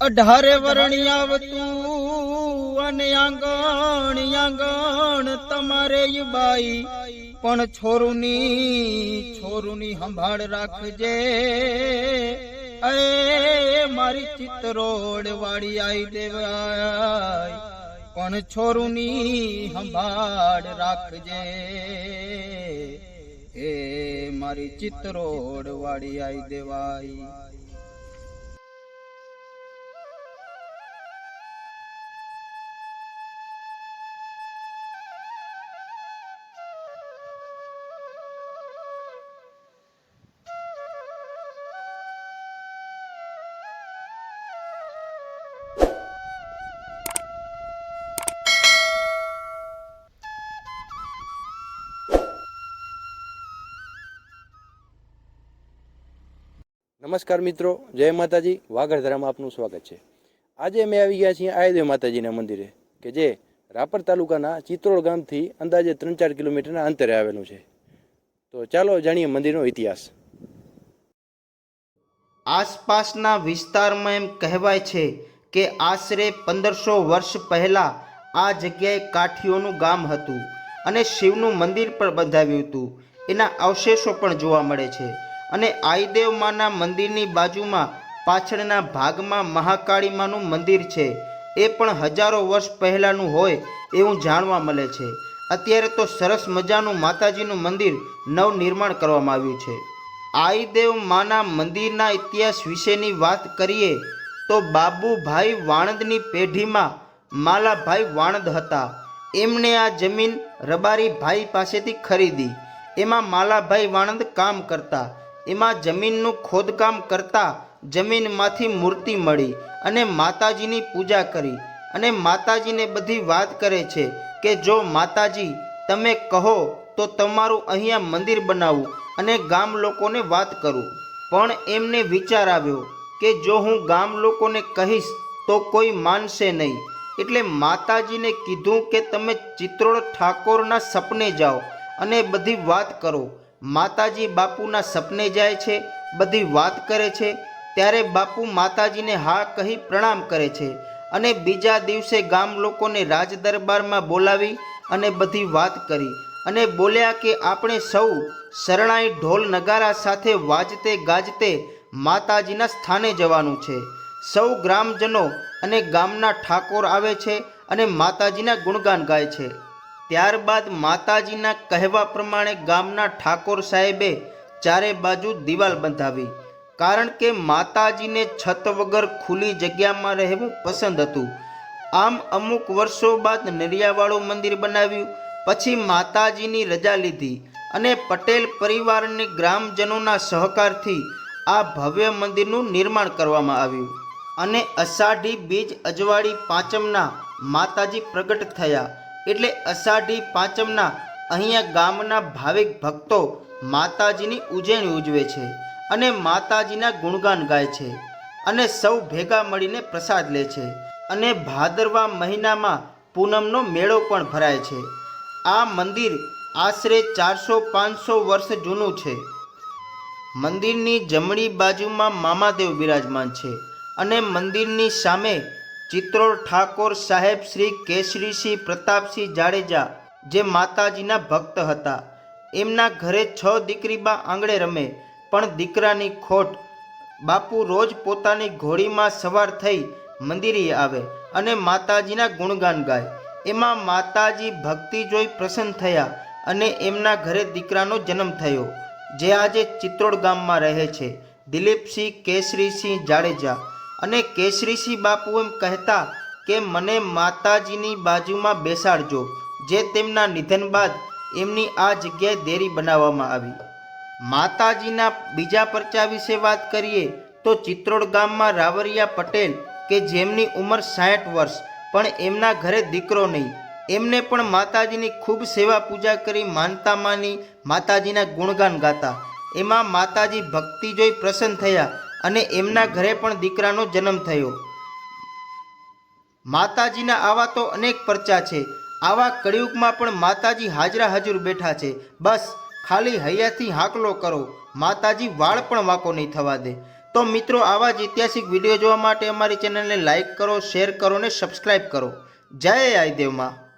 અઢારે વરણી આવતું અને આંગણ આંગણ તમારે બાઈ. પણ છોરુની છોરુની સંભાળ રાખજે. અરે, મારી ચિત્રોડ વાળી આઈ દેવાય. પણ છોરુની સંભાળ રાખજે. એ મારી ચિત્રોડ વાળી આઈ દેવાય. નમસ્કાર મિત્રો, જય માતાજી. વાગડધરામાં આપનું સ્વાગત છે. આજે અમે આવી ગયા છીએ આયદેવ માતાજીના મંદિરે, કે જે રાપર તાલુકાના ચિત્રોડ ગામથી અંદાજે ત્રણ ચાર કિલોમીટરના અંતરે આવેલું છે. તો ચાલો જાણીએ મંદિરનો ઇતિહાસ. આસપાસના વિસ્તારમાં એમ કહેવાય છે કે આશરે પંદરસો વર્ષ પહેલા આ જગ્યાએ કાઠીઓનું ગામ હતું અને શિવનું મંદિર પણ બંધાવ્યું હતું. એના અવશેષો પણ જોવા મળે છે. અને આઈદેવ માના મંદિરની બાજુમાં, પાછળના ભાગમાં મહાકાળી માનું મંદિર છે. એ પણ હજારો વર્ષ પહેલાંનું હોય એવું જાણવા મળે છે. અત્યારે તો સરસ મજાનું માતાજીનું મંદિર નવનિર્માણ કરવામાં આવ્યું છે. આઈદેવ માના મંદિરના ઇતિહાસ વિશેની વાત કરીએ તો બાબુભાઈ વાણંદની પેઢીમાં માલાભાઈ વાણંદ હતા. એમણે આ જમીન રબારી ભાઈ પાસેથી ખરીદી. એમાં માલાભાઈ વાણંદ કામ કરતા. એમાં જમીનનું ખોદકામ કરતા જમીનમાંથી મૂર્તિ મળી અને માતાજીની પૂજા કરી. અને માતાજીને બધી વાત કરે છે કે, જો માતાજી, તમે કહો તો તમારું અહીંયા મંદિર બનાવું અને ગામ લોકોને વાત કરું. પણ એમને વિચાર આવ્યો કે, જો હું ગામ લોકોને કહીશ તો કોઈ માનશે નહીં. એટલે માતાજીને કીધું કે, તમે ચિત્રોડ ઠાકોરના સપને જાઓ અને બધી વાત કરો. માતાજી બાપુના સપને જાય છે, બધી વાત કરે છે, ત્યારે બાપુ માતાજીને હા કહી પ્રણામ કરે છે અને બીજા દિવસે ગામ લોકોને રાજ દરબારમાં બોલાવી અને બધી વાત કરી અને બોલ્યા કે આપણે સૌ શરણાઈ ઢોલ નગારા સાથે વાજતે ગાજતે માતાજીના સ્થાને જવાનું છે. સૌ ગ્રામજનો અને ગામના ઠાકોર આવે છે અને માતાજીના ગુણગાન ગાય છે. ત્યારબાદ માતાજીના કહેવા પ્રમાણે ગામના ઠાકોર સાહેબે ચારે બાજુ દિવાલ બંધાવી. કારણ કે માતાજીને છત વગર ખુલ્લી જગ્યામાં રહેવું પસંદ હતું. આમ અમુક વર્ષો બાદ નરિયાવાળું મંદિર બનાવ્યું, પછી માતાજીની રજા લીધી અને પટેલ પરિવારની ગ્રામજનોના સહકારથી આ ભવ્ય મંદિરનું નિર્માણ કરવામાં આવ્યું અને અષાઢી બીજ અજવાળી પાંચમના માતાજી પ્રગટ થયા. એટલે અષાઢી પાંચમના અહીંયા ગામના ભાવિક ભક્તો માતાજીની ઉજવણી ઉજવે છે અને માતાજીના ગુણગાન ગાય છે અને સૌ ભેગા મળીને પ્રસાદ લે છે અને ભાદરવા મહિનામાં પૂનમનો મેળો પણ ભરાય છે. આ મંદિર આશરે ચારસો પાંચસો વર્ષ જૂનું છે. મંદિરની જમણી બાજુમાં મામાદેવ બિરાજમાન છે અને મંદિરની સામે ચિત્રોડ ઠાકોર સાહેબ શ્રી કેસરીસિંહ પ્રતાપસિંહ જાડેજા, જે માતાજીના ભક્ત હતા. એમના ઘરે છ દીકરીબા આંગળે રમે, પણ દીકરાની ખોટ. બાપુ રોજ પોતાની ઘોડીમાં સવાર થઈ મંદિરે આવે અને માતાજીના ગુણગાન ગાય. એમાં માતાજી ભક્તિ જોઈ પ્રસન્ન થયા અને એમના ઘરે દીકરાનો જન્મ થયો, જે આજે ચિત્રોડ ગામમાં રહે છે. દિલીપસિંહ કેસરીસિંહ જાડેજા અને કેસરીસિંહ બાપુ એમ કહેતા કે મને માતાજીની બાજુમાં બેસાડજો, જે તેમના નિધન બાદ એમની આ જગ્યાએ દેરી બનાવવામાં આવી. માતાજીના બીજા પરચા વિશે વાત કરીએ તો ચિત્રોડ ગામમાં રાવરિયા પટેલ કે જેમની ઉંમર સાઠ વર્ષ, પણ એમના ઘરે દીકરો નહીં. એમને પણ માતાજીની ખૂબ સેવા પૂજા કરી માનતા માની માતાજીના ગુણગાન ગાતા. એમાં માતાજી ભક્તિ જોઈ પ્રસન્ન થયા અને એમના ઘરે પણ દીકરાનો જન્મ થયો. માતાજીના આવા તો અનેક પરચા છે. આવા કળિયુગમાં પણ માતાજી હાજરા હજુર બેઠા છે. બસ, ખાલી હૈયાથી હાકલો કરો. માતાજી વાળ પણ વાંકો નહીં થવા દે. તો મિત્રો, આવા જ ઐતિહાસિક વીડિયો જોવા માટે અમારી ચેનલને લાઇક કરો, શેર કરો અને સબસ્ક્રાઈબ કરો. જય આયદેવમાં